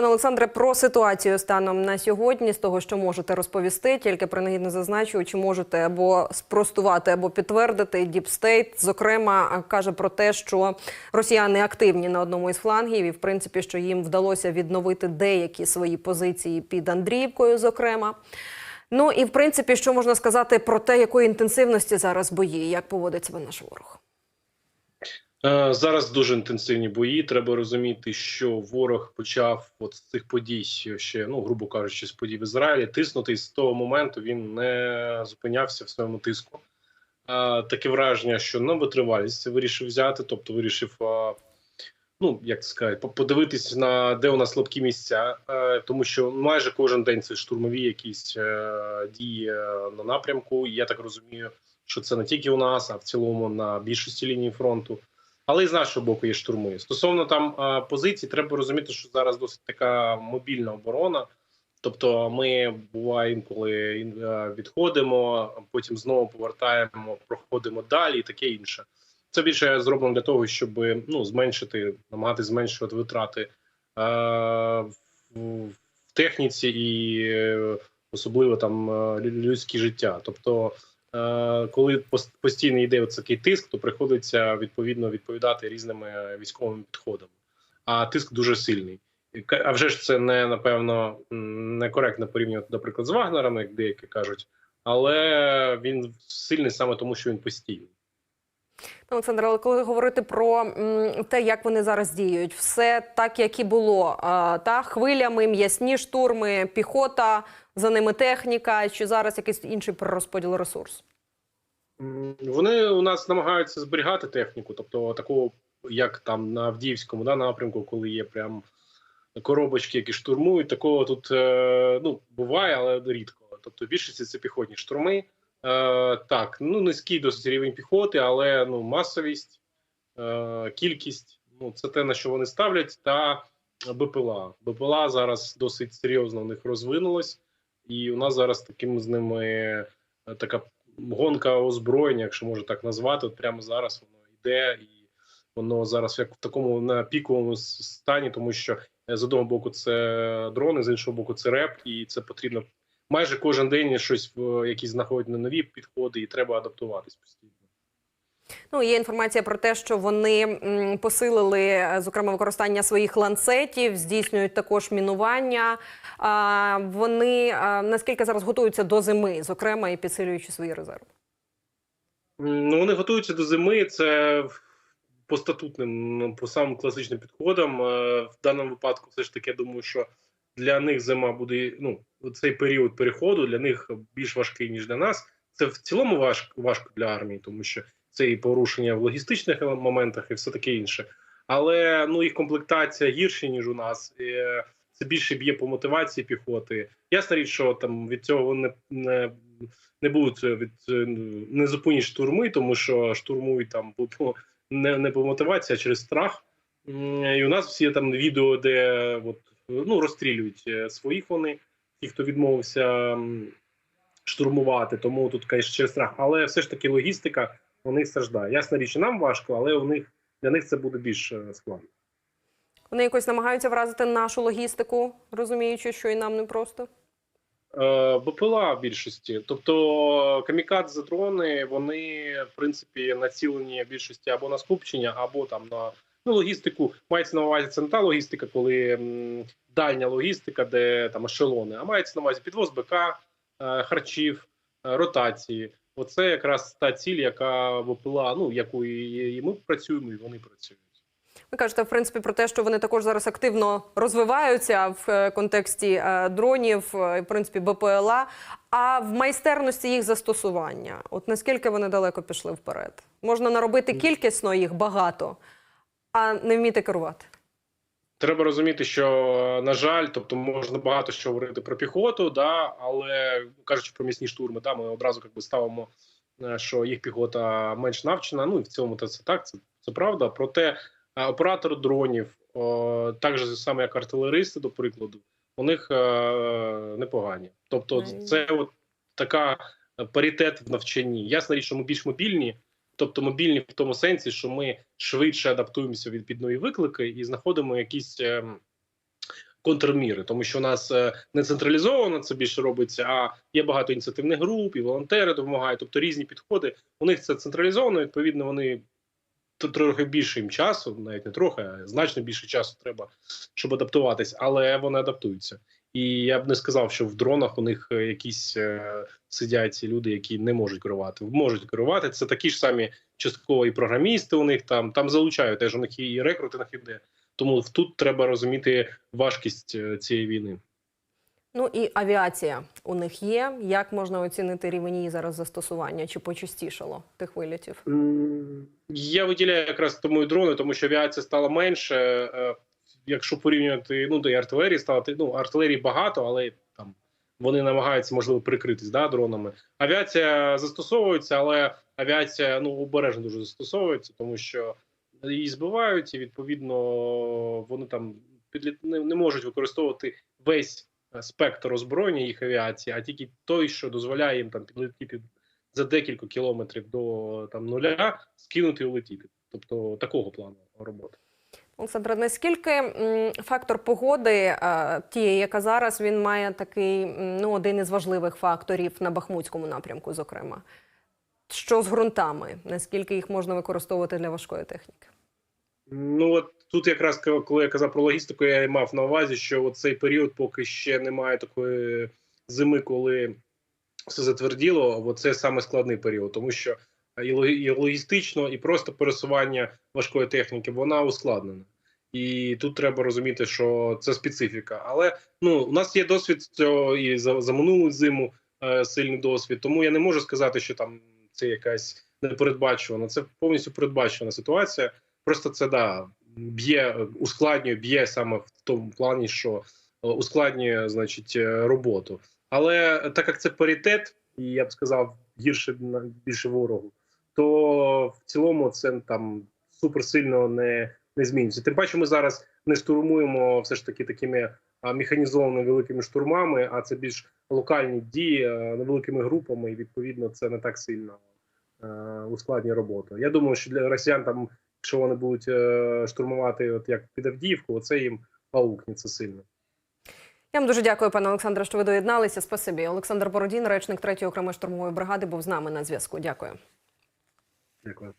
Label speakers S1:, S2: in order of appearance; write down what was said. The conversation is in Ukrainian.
S1: Пане Олександре, про ситуацію станом на сьогодні, з того, що можете розповісти, тільки принагідно зазначу, чи можете або спростувати, або підтвердити Діпстейт. Зокрема, каже про те, що росіяни активні на одному із флангів, і в принципі, що їм вдалося відновити деякі свої позиції під Андріївкою, зокрема. Ну і в принципі, що можна сказати про те, якої інтенсивності зараз бої, як поводить себе наш ворог.
S2: Е, Зараз дуже інтенсивні бої. Треба розуміти, що ворог почав от з цих подій ще, ну грубо кажучи, з подій в Ізраїлі тиснути. І з того моменту він не зупинявся в своєму тиску. Е, Таке враження, що на витривалість вирішив взяти, тобто вирішив. е, Ну, як сказати, подивитись на де у нас слабкі місця, тому що майже кожен день це штурмові якісь дії на напрямку. Я так розумію, що це не тільки у нас, а в цілому на більшості лінії фронту. Але і з нашого боку є штурми. Стосовно там е, позицій, треба розуміти, що зараз досить така мобільна оборона. Тобто, ми буває інколи е, відходимо, потім знову повертаємо, проходимо далі, і таке інше. Це більше зроблено для того, щоб ну зменшити, намагатися зменшувати витрати е, в, техніці і е, особливо там е, лю- людські життя. Тобто, коли пос- постійно йде такий тиск, то приходиться відповідно відповідати різними військовими підходами. А тиск дуже сильний. А вже ж це не напевно некоректно порівнювати, наприклад, з Вагнером, як деякі кажуть, але він сильний саме тому, що він постійний.
S1: Олександр, але коли говорити про те, як вони зараз діють, все так, як і було. Та хвилями, м'ясні штурми, піхота, за ними техніка, чи зараз якийсь інший перерозподіл ресурсу?
S2: Вони у нас намагаються зберігати техніку, тобто такого, як там на Авдіївському да, напрямку, коли є прям коробочки, які штурмують. Такого тут е, ну буває, але рідко. Тобто, в більшості це піхотні штурми. Е, так, ну низький досить рівень піхоти, але ну масовість, е, кількість ну це те на що вони ставлять, та БПЛА. БПЛА зараз досить серйозно у них розвинулось, і у нас зараз таким з ними е, така гонка озброєння, якщо можна так назвати. От прямо зараз воно йде, і воно зараз як в такому на піковому стані, тому що е, з одного боку це дрони, з іншого боку, це реп, і це потрібно майже кожен день щось якісь знаходять на нові підходи, і треба адаптуватись постійно.
S1: Ну, є інформація про те, що вони посилили, е, зокрема, використання своїх ланцетів, здійснюють також мінування. Вони наскільки зараз готуються до зими, зокрема, і підсилюючи свої резерви?
S2: Ну, вони готуються до зими. Це по статутним, ну, по самим класичним підходам. Е, В даному випадку, все ж таки, я думаю, що для них зима буде. Ну, цей період переходу для них більш важкий ніж для нас. Це в цілому важко, важко для армії, тому що це і порушення в логістичних моментах, і все таке інше. Але ну їх комплектація гірша ніж у нас. Е, Це більше б'є по мотивації піхоти. Ясна річ, що там від цього вони не, не будуть від е, не зупинять штурми, тому що штурмують там по- не, не по мотивації, а через страх. І у нас всі там відео, де от, ну, розстрілюють е, своїх вони, ті, хто відмовився штурмувати, тому тут, звісно, через страх. Але все ж таки логістика у них страждає. Ясна річ, нам важко, але у них для них це буде більш е, складно.
S1: Вони якось намагаються вразити нашу логістику, розуміючи, що і нам непросто.
S2: Е, БПЛА в більшості, тобто камікадзе дрони, вони в принципі націлені в більшості або на скупчення, або там на ну, логістику. Мається на увазі це не та логістика, коли м, дальня логістика, де там ешелони, а мається на увазі підвоз БК, е, харчів, е, ротації. Оце якраз та ціль, яка БПЛА, ну яку і, і ми працюємо, і вони працюють.
S1: Ви кажете, в принципі, про те, що вони також зараз активно розвиваються в е, контексті е, дронів, е, в принципі, БПЛА. А в майстерності їх застосування, от наскільки вони далеко пішли вперед? Можна наробити кількісно їх багато, а не вміти керувати.
S2: Треба розуміти, що на жаль, тобто можна багато що говорити про піхоту, да, але кажучи про місні штурми, да, ми одразу як би ставимо, е, що їх піхота менш навчена. Ну і в цьому та це так, це, це правда. Проте е, оператор дронів, о, так же саме як артилеристи, до прикладу, у них е, непогані. Тобто, це от така паритет в навчанні. Ясна річ, що ми більш мобільні. Тобто мобільні в тому сенсі, що ми швидше адаптуємося від під нові виклики і знаходимо якісь ем, контрміри, тому що у нас е, не централізовано це більше робиться, а є багато ініціативних груп, і волонтери допомагають, тобто різні підходи. У них це централізовано. Відповідно, вони трохи більше їм часу, навіть не трохи, а значно більше часу треба, щоб адаптуватись, але вони адаптуються. І я б не сказав, що в дронах у них е, якісь е, сидять люди, які не можуть керувати. Можуть керувати. Це такі ж самі частково і програмісти. У них там там залучають теж у них і рекрутинг іде. Тому тут треба розуміти важкість е, цієї війни.
S1: Ну і авіація у них є. Як можна оцінити рівень її зараз застосування? Чи почастішало тих вилітів?
S2: Я виділяю якраз тому і дрони, тому що авіація стала менше. Якщо порівнювати, ну до артилерії стало ну артилерії багато, але там вони намагаються можливо прикритись да, дронами. Авіація застосовується, але авіація ну обережно дуже застосовується, тому що її збивають, і відповідно вони там підліт... не, не можуть використовувати весь е, спектр озброєння їх авіації, а тільки той, що дозволяє їм там підлетіти за декілька кілометрів до там нуля, скинути і улетіти. Тобто такого плану роботи.
S1: Олександре, наскільки фактор погоди, е, тієї, яка зараз, він має такий ну, один із важливих факторів на Бахмутському напрямку, зокрема. Що з ґрунтами? Наскільки їх можна використовувати для важкої техніки?
S2: Ну от тут якраз коли я казав про логістику, я мав на увазі, що цей період, поки ще немає такої зими, коли все затверділо, от це саме складний період, тому що і і логістично, і просто пересування важкої техніки вона ускладнена. І тут треба розуміти, що це специфіка. Але ну у нас є досвід цього і за, за минулу зиму е, сильний досвід. Тому я не можу сказати, що там це якась непередбачувана. Це повністю передбачена ситуація. Просто це да б'є, ускладнює, б'є саме в тому плані, що е, ускладнює, значить, е, роботу. Але так як це паритет, і я б сказав, гірше більше ворогу, то в цілому це там суперсильно не, не змінюється. Тим паче, ми зараз не штурмуємо все ж таки такими механізованими великими штурмами, а це більш локальні дії е, невеликими групами, і відповідно це не так сильно е, ускладнює роботу. Я думаю, що для росіян там, якщо вони будуть е, штурмувати, от як під Авдіївку, оце їм аукнеться сильно.
S1: Я вам дуже дякую, пане Олександре, що ви доєдналися. Спасибі. Олександр Бородін, речник 3-ї окремої штурмової бригади, був з нами на зв'язку. Дякую.
S2: Дякую.